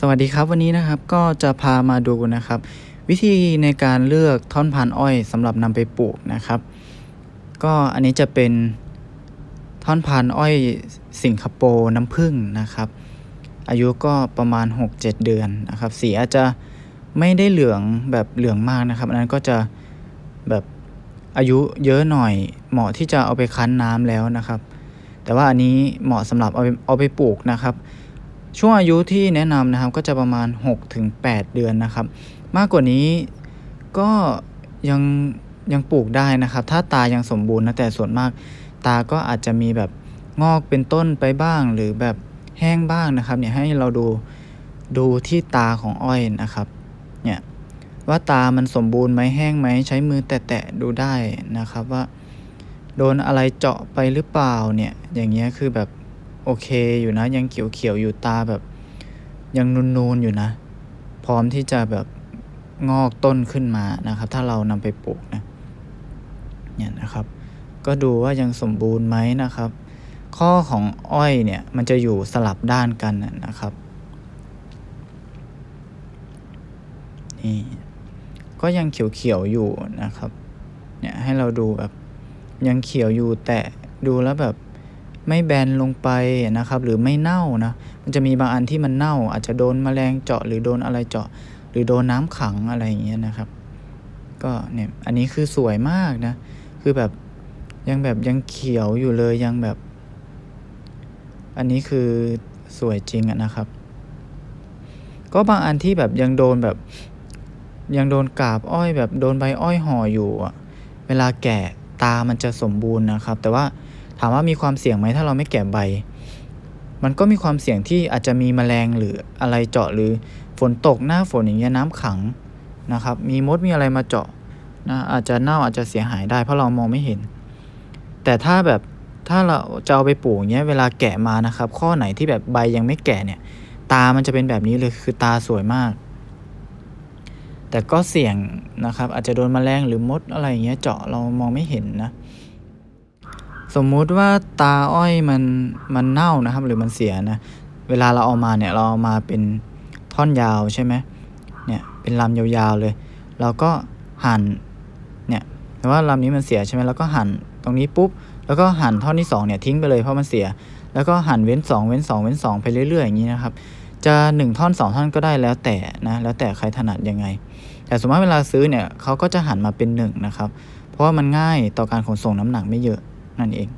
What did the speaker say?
สวัสดีครับวันนี้นะครับก็จะพามาดูนะครับ วิธีในการเลือกท่อนพันธุ์อ้อยสำหรับนำไปปลูกนะครับ ก็อันนี้จะเป็นท่อนพันธุ์อ้อยสิงคโปร์น้ำผึ้งนะครับ อายุก็ประมาณ 6-7 เดือนนะครับ สีอาจจะไม่ได้เหลืองแบบเหลืองมากนะครับอันนั้นก็จะแบบอายุเยอะหน่อยเหมาะที่จะเอาไปคั้นน้ำแล้วนะครับ แต่ว่าอันนี้เหมาะสำหรับเอาไปเอาไปปลูกนะครับ ช่วงอายุที่แนะนำนะครับก็จะประมาณ 6-8 เดือนนะครับ มากกว่านี้ก็ยังยังปลูกได้นะครับ ถ้าตายังสมบูรณ์นะแต่ส่วนมาก ตาก็อาจจะมีแบบงอกเป็นต้นไปบ้าง หรือแบบแห้งบ้างนะครับ เนี่ยให้เราดูดูที่ตาของอ้อยนะครับ เนี่ยว่าตามันสมบูรณ์ไหมแห้งไหมใช้มือแตะๆดูได้นะครับว่า โดนอะไรเจาะไปหรือเปล่าเนี่ย อย่างเงี้ยคือแบบ โอเคอยู่นะ ยังเขียวๆอยู่ตาแบบ ยังนูนๆอยู่นะ พร้อมที่จะแบบงอกต้นขึ้นมานะครับ ถ้าเรานำไปปลูกนะเนี่ยนะครับ ก็ดูว่ายังสมบูรณ์ไหมนะครับ ข้อของอ้อยเนี่ยมันจะอยู่สลับด้านกันนะครับนี่ก็ยังเขียวๆอยู่นะครับ เนี่ยให้เราดูแบบยังเขียวอยู่แต่ดูแล้วแบบ ไม่แบนลงไปนะครับ หรือไม่เน่านะ มันจะมีบางอันที่มันเน่า อาจจะโดนแมลงเจาะหรือโดนอะไรเจาะ หรือโดนน้ำขังอะไรอย่างเงี้ยนะครับ ก็เนี่ยอันนี้คือสวยมากนะ คือแบบยังแบบยังเขียวอยู่เลยยังแบบ อันนี้คือสวยจริงอะนะครับ ก็บางอันที่แบบยังโดนแบบ ยังโดนกาบอ้อยแบบโดนใบอ้อยห่ออยู่อะเวลาแก่ตามันจะสมบูรณ์นะครับ แต่ว่า ถามว่ามีความเสี่ยงไหมถ้าเราไม่แกะใบ มันก็มีความเสี่ยงที่อาจจะมีแมลงหรืออะไรเจาะหรือฝนตกหน้าฝนอย่างเงี้ยน้ำขังนะครับ มีมดมีอะไรมาเจาะนะอาจจะเน่าอาจจะเสียหายได้ เพราะเรามองไม่เห็น แต่ถ้าแบบถ้าเราจะเอาไปปลูกเงี้ยเวลาแกะมานะครับ ข้อไหนที่แบบใบยังไม่แก่เนี่ย ตามันจะเป็นแบบนี้เลยคือตาสวยมาก แต่ก็เสี่ยงนะครับ อาจจะโดนแมลงหรือมดอะไรอย่างเงี้ยเจาะเรามองไม่เห็นนะ สมมุติว่าตาอ้อยมันมันเน่านะครับ หรือมันเสียนะ เวลาเราเอามาเนี่ยเราเอามาเป็นท่อนยาวใช่ไหมเนี่ยเป็นลำยาวๆเลย เราก็หั่นเนี่ยแต่ว่าลำนี้มันเสียใช่ไหมเราก็หั่นตรงนี้ปุ๊บแล้วก็หั่นท่อนที่สองเนี่ยทิ้งไปเลยเพราะมันเสีย แล้วก็หั่นเว้นสองเว้นสองเว้นสองไปเรื่อย ๆ อย่างนี้นะครับ จะหนึ่งท่อนสองท่อนก็ได้แล้วแต่นะ แล้วแต่ใครถนัดยังไง แต่สมมติเวลาซื้อเนี่ยเขาก็จะหั่นมาเป็นหนึ่งนะครับ เพราะว่ามันง่ายต่อการขนส่งน้ำหนักไม่เยอะ นั่นเอง